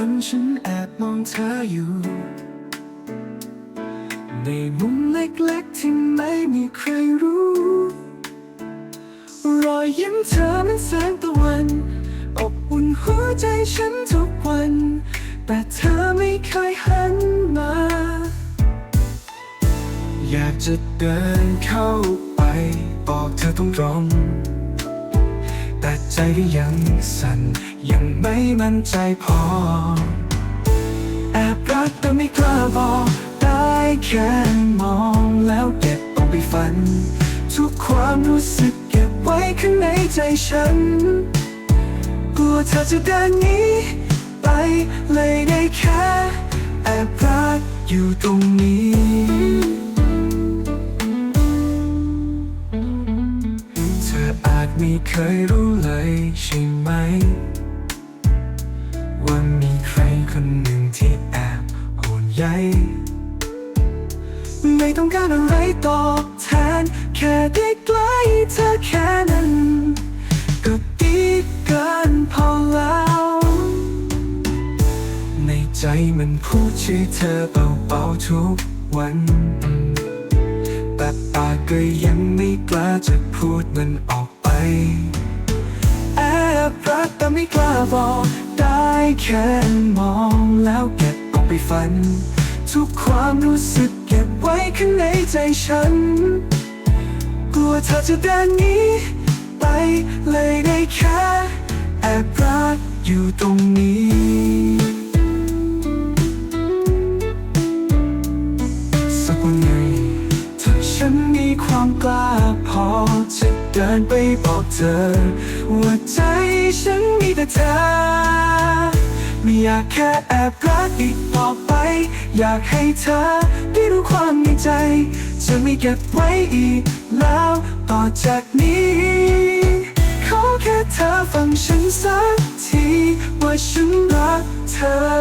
วันฉันแอบมองเธออยู่ ในมุมเล็กๆที่ไม่มีใครรู้ รอยยิ้มเธอมันแสงตะวัน อบอุ่นหัวใจฉันทุกวัน แต่เธอไม่เคยหันมา อยากจะเดินเข้าไป บอกเธอตรงๆแต่ ใจก็ยังสั่น ยังไม่มั่นใจพอ แอบรักแต่ไม่กล้าบอกได้แค่มองแล้วเก็บเอาไปฝัน ทุกความรู้สึกเก็บไว้ข้างในใจฉัน กลัวเธอจะเดินหนี้ไปเลยได้แค่แอบรักอยู่ตรงนี้ ไม่เคยรู้เลยใช่ไหม ว่ามีใครคนหนึ่งที่แอบห่วงใยไม่ต้องการอะไรตอบแทน แค่ได้ใกล้เธอแค่นั้น ก็ดีเกินพอแล้ว ในใจมันพูดชื่อเธอเบาๆทุกวันแต่ปากก็ยังไม่กล้าจะพูดมันออก แอบรักแต่ไม่กล้าบอก ได้แค่มองแล้วเก็บเอาไปฝัน ทุกความรู้สึกเก็บไว้ข้างในใจฉัน กลัวเธอจะเดินหนี้ไปเลยได้แค่แอบรักอยู่ตรงนี้สักวันหนึ่งถ้าฉัน มีความกล้าพอจะเดินไปบอกเธอ ว่าใจฉันมีแต่เธอ ไม่อยากแค่แอบรักอีกต่อไป อยากให้เธอได้รู้ความในใจ จะไม่เก็บไว้อีกแล้วต่อจากนี้ขอแค่เธอฟังฉันสักทีว่าฉันรักเธอ